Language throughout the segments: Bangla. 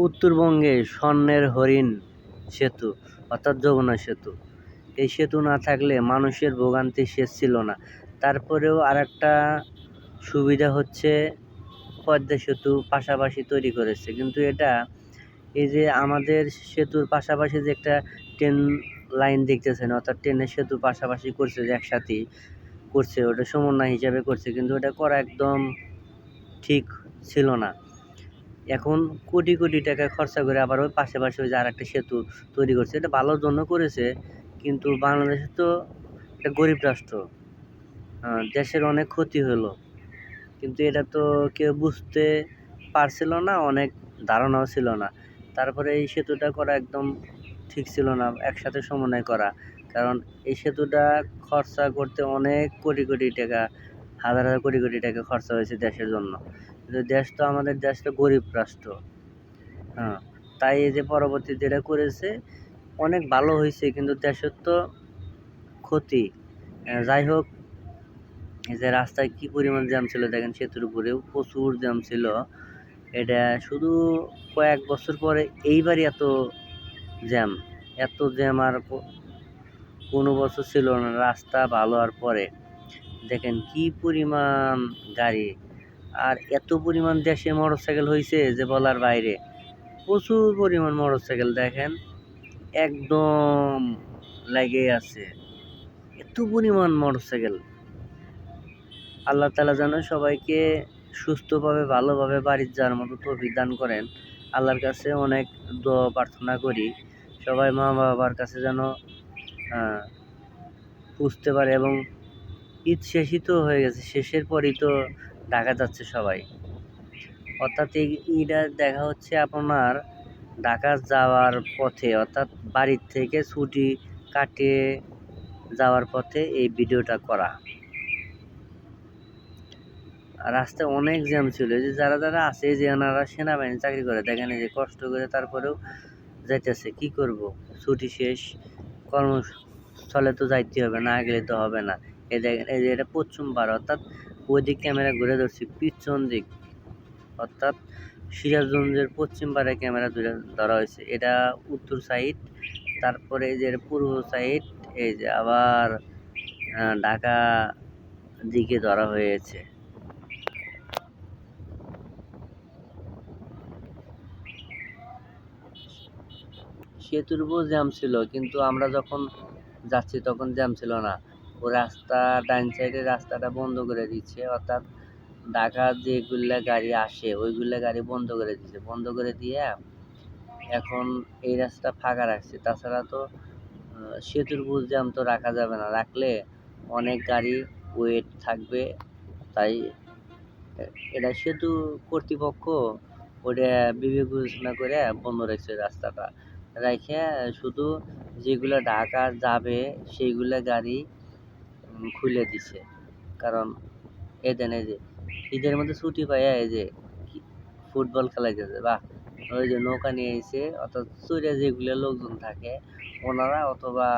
উত্তরবঙ্গে স্বর্ণের হরিণ সেতু, অর্থাৎ যমুনা সেতু। এই সেতু না থাকলে মানুষের ভোগান্তি শেষ ছিল না। তারপরেও আরেকটা সুবিধা হচ্ছে পদ্মা সেতু পাশাপাশি তৈরি করেছে। কিন্তু এটা এই যে আমাদের সেতুর পাশাপাশি যে একটা ট্রেন লাইন দেখতেছেন, অর্থাৎ ট্রেনের সেতু পাশাপাশি করছে যে একসাথেই করছে, ওটা সমন্বয় হিসাবে করছে, কিন্তু ওটা করা একদম ঠিক ছিল না। এখন কোটি কোটি টাকা খরচা করে আবার ওই পাশে পাশে ওই যে আর একটা সেতু তৈরি করছে। এটা ভালোর জন্য করেছে, কিন্তু বাংলাদেশ তো একটা গরিব রাষ্ট্র। দেশের অনেক ক্ষতি হলো, কিন্তু এটা তো কেউ বুঝতে পারছিল না, অনেক ধারণাও ছিল না। তারপরে এই সেতুটা করা একদম ঠিক ছিল না, একসাথে সমন্বয় করা। কারণ এই সেতুটা খরচা করতে অনেক কোটি কোটি টাকা, হাজার হাজার কোটি কোটি টাকা খরচা হয়েছে দেশের জন্য। কিন্তু দেশ তো আমাদের দেশ তো গরিব রাষ্ট্র। হ্যাঁ তাই এই যে পরবর্তী যেটা করেছে, অনেক ভালো হয়েছে, কিন্তু দেশের তো ক্ষতি। যাই হোক, এই যে রাস্তায় কি পরিমাণ জ্যাম ছিল দেখেন, সেতুর উপরেও প্রচুর জ্যাম ছিল। এটা শুধু কয়েক বছর পরে এইবারই এত জ্যাম। এত জ্যাম আর কোনো বছর ছিল না, রাস্তা ভালো হওয়ার পরে। দেখেন কি পরিমাণ গাড়ি। আর এত পরিমাণ দেশে মোটরসাইকেল হয়েছে যে বলার বাইরে। প্রচুর পরিমাণ মোটরসাইকেল, দেখেন। একদম লেগে আছে। এত পরিমাণ মোটরসাইকেল। আল্লাহ তালা যেন সবাইকে সুস্থভাবে, ভালোভাবে বাড়ির যাওয়ার মতো তৌফিক দান করেন। আল্লাহর কাছে অনেক দোয়া, প্রার্থনা করি। সবাই মা বাবার কাছে যেন বুঝতে পারে এবং ঈদ শেষই তো হয়ে গেছে। শেষের পরই তো ঢাকা যাচ্ছে সবাই। অর্থাৎ এই ঈদটা দেখা হচ্ছে আপনার ঢাকা যাওয়ার পথে, অর্থাৎ বাড়ির থেকে ছুটি কাটিয়ে যাওয়ার পথে এই ভিডিওটা করা। রাস্তায় অনেক জ্যাম ছিল যে যারা যারা আছে যে ওনারা সেনাবাহিনী চাকরি করে, দেখেন যে কষ্ট করে তারপরেও যাইতেছে, কি করব? ছুটি শেষ, কর্মস্থলে তো যাইতে হবে না, গেলে তো হবে না। এই দেখেন, এই যে এটা পশ্চিম বার অর্থাৎ ওই দিক ক্যামেরা ঘুরে ধরছি, পিছন দিক। অর্থাৎ সিরাজগঞ্জের পশ্চিম পাড়ে ক্যামেরা ধরে ধরা হয়েছে। এটা উত্তর সাইড, তারপরে এই যে পূর্ব সাইড, এই যে আবার ঢাকা দিকে ধরা হয়েছে। সেতুর উপর জ্যাম ছিল, কিন্তু আমরা যখন যাচ্ছি তখন জ্যাম ছিল না। রাস্তা, ডান সাইডে রাস্তাটা বন্ধ করে দিচ্ছে। অর্থাৎ ঢাকা যেগুলা গাড়ি আসে, ওইগুলা গাড়ি বন্ধ করে দিচ্ছে। বন্ধ করে দিয়ে এখন এই রাস্তা ফাঁকা রাখছে। তাছাড়া তো সেতুর উপর জ্যাম তো রাখা যাবে না। রাখলে অনেক গাড়ি ওয়েট থাকবে। তাই এটা সেতু কর্তৃপক্ষ ওটা বিবেক বিবেচনা করে বন্ধ রাখছে রাস্তাটা। রাখে শুধু যেগুলো ঢাকা যাবে, সেইগুলা গাড়ি খুলে দিছে। কারণ এই দেন এই যে, ঈদের মধ্যে ছুটি পাইয়া এই যে ফুটবল খেলাইতেছে বাহ ওই যে নৌকা নিয়ে এসে অর্থাৎ চুরে যেগুলো লোকজন থাকে, ওনারা অথবা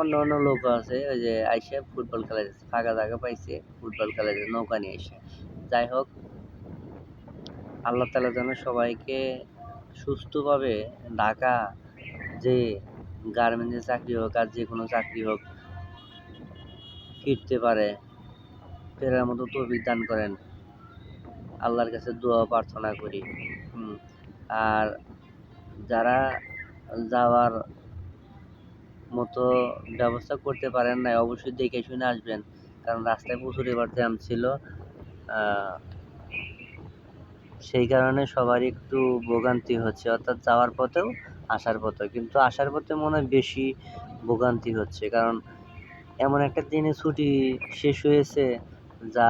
অন্য অন্য লোক আছে, ওই যে আইসে ফুটবল খেলাইতেছে, ফাঁকা জায়গা পাইছে, ফুটবল খেলাইতেছে নৌকা নিয়ে এসে যাই হোক, আল্লাহ তালা যেন সবাইকে সুস্থভাবে ঢাকা যে গার্মেন্টসে চাকরি হোক আর যে কোনো চাকরি হোক, ফিরতে পারে। ফেরার মতো তৌফিক দান করেন। আল্লাহর কাছে দোয়া প্রার্থনা করি। আর যারা যাওয়ার মতো ব্যবস্থা করতে পারেন না অবশ্যই দেখে শুনে আসবেন। কারণ রাস্তায় প্রচুর এবার জ্যাম ছিল। সেই কারণে সবারই একটু ভোগান্তি হচ্ছে। অর্থাৎ যাওয়ার পথেও আসার পথে কিন্তু আসার পথে মনে হয় বেশি ভোগান্তি হচ্ছে। কারণ এমন একটা দিনে ছুটি শেষ হয়েছে যা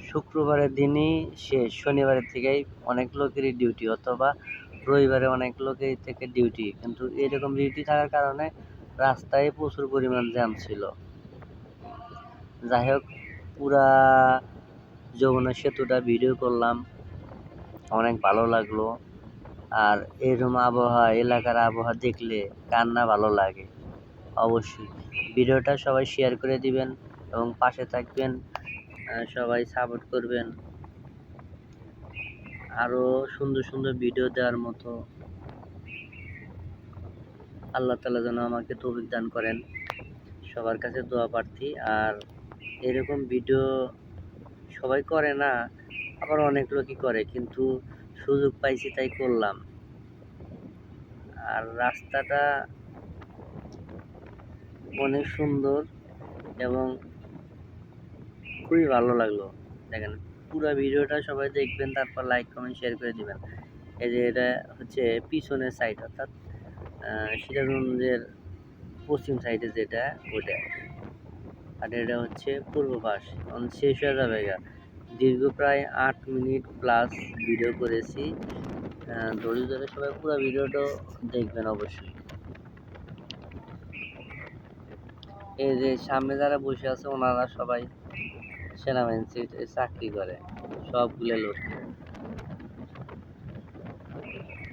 শুক্রবারের দিনই শেষ। শনিবারের থেকেই অনেক লোকেরই ডিউটি অথবা রবিবারে অনেক লোকের থেকে ডিউটি কিন্তু এরকম ডিউটি থাকার কারণে রাস্তায় প্রচুর পরিমাণ জ্যাম ছিল। যাই হোক, পুরা যমুনা সেতুটা ভিডিও করলাম। অনেক ভালো লাগল। আর এরকম আবহাওয়া, এলাকার আবহাওয়া দেখলে কার না ভালো লাগে। অবশ্যই ভিডিওটা সবাই শেয়ার করে দিবেন এবং পাশে থাকবেন সবাই সাপোর্ট করবেন। আরও সুন্দর সুন্দর ভিডিও দেওয়ার মতো আল্লাহ তালা যেন আমাকে তৌফিক দান করেন। সবার কাছে দোয়া প্রার্থী। আর এরকম ভিডিও সবাই করে না, আবার অনেক লোকই করে। কিন্তু সুযোগ পাইছি, তাই করলাম। আর রাস্তাটা অনেক সুন্দর এবং খুবই ভালো লাগল। দেখেন, পুরো ভিডিওটা সবাই দেখবেন, তারপর লাইক কমেন্ট শেয়ার করে দিবেন। এই যে এটা হচ্ছে পিছনের সাইড অর্থাৎ সিরাজগঞ্জের পশ্চিম সাইডে যেটা ওটা আর এটা হচ্ছে পূর্ব পাশ শেষ হয়ে যাবে দীর্ঘ প্রায় আট মিনিট প্লাস ভিডিও করেছি। ধৈর্য ধরে সবাই পুরো ভিডিওটা দেখবেন অবশ্যই। এই যে সামনে যারা বসে আছে, ওনারা সবাই সেনাবাহিনীতে চাকরি করে, সবগুলো লোক।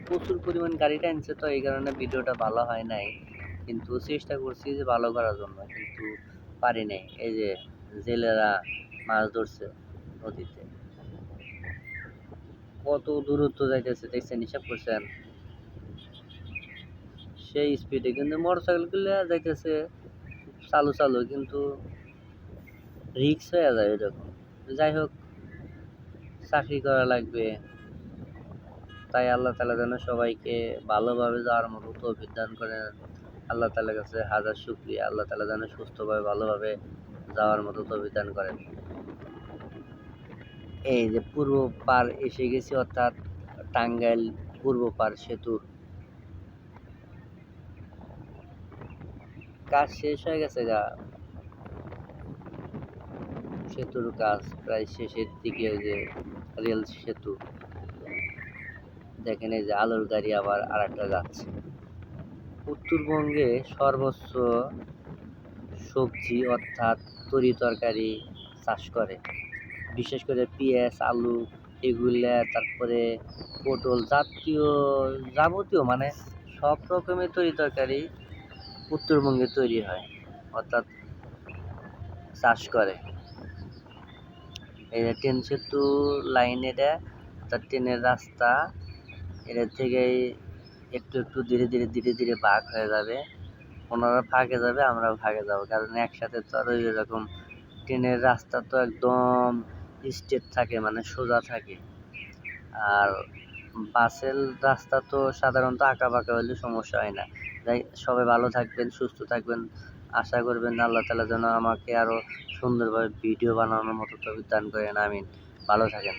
প্রচুর পরিমাণ গাড়ি টানছে তো, এই কারণে ভিডিওটা ভালো হয় নাই। কিন্তু চেষ্টা করছি যে ভালো করার জন্য, কিন্তু পারি নাই। এই যে জেলেরা মাছ ধরছে। নদীতে। কত দূরত্ব যাইতেছে দেখছেন, হিসাব করছেন? সেই স্পিডে কিন্তু মোটরসাইকেলগুলো যাইতেছে চালু চালু, কিন্তু রিক্স হয়ে যায় এরকম যাই হোক, চাকরি করা লাগবে। তাই আল্লাহ তালা যেন সবাইকে ভালোভাবে যাওয়ার মতো তৌফিক দান করেন। আল্লাহ তালার কাছে হাজার শুক্রিয়া। আল্লাহ তালা যেন সুস্থভাবে, ভালোভাবে যাওয়ার মতো তৌফিক দান করেন। এই যে পূর্ব পার এসে গেছি, অর্থাৎ টাঙ্গাইল পূর্ব পার সেতুর কাজ শেষ হয়ে গেছে গা। সেতুর কাজ প্রায় শেষের দিকে যে রেল সেতু। দেখেন এই যে আলোর গাড়ি আবার আর একটা যাচ্ছে। উত্তরবঙ্গে সর্বোচ্চ সবজি অর্থাৎ তরি তরকারি চাষ করে। বিশেষ করে পেঁয়াজ, আলু এগুলা, তারপরে পটল জাতীয়, যাবতীয় মানে সব রকমের তরি তরকারি উত্তরবঙ্গে তৈরি হয়, অর্থাৎ চাষ করে। এই ট্রেন সেতু লাইন এটা অর্থাৎ ট্রেনের রাস্তা, এটা থেকেই একটু একটু ধীরে ধীরে ধীরে ধীরে ভাগ হয়ে যাবে। ওনারা ফাঁকে যাবে আমরা ফাঁকে যাব, কারণ একসাথে তো আর ওই রকম ট্রেনের রাস্তা তো একদম স্ট্রেট থাকে মানে সোজা থাকে। আর বাসের রাস্তা তো সাধারণত আঁকা বাঁকা হলে সমস্যা হয় না। তাই সবাই ভালো থাকবেন, সুস্থ থাকবেন। আশা করবেন আল্লাহ তালা যেন আমাকে আরও সুন্দরভাবে ভিডিও বানানোর মতো তৌফিক দান করেন, আমিন। ভালো থাকেন।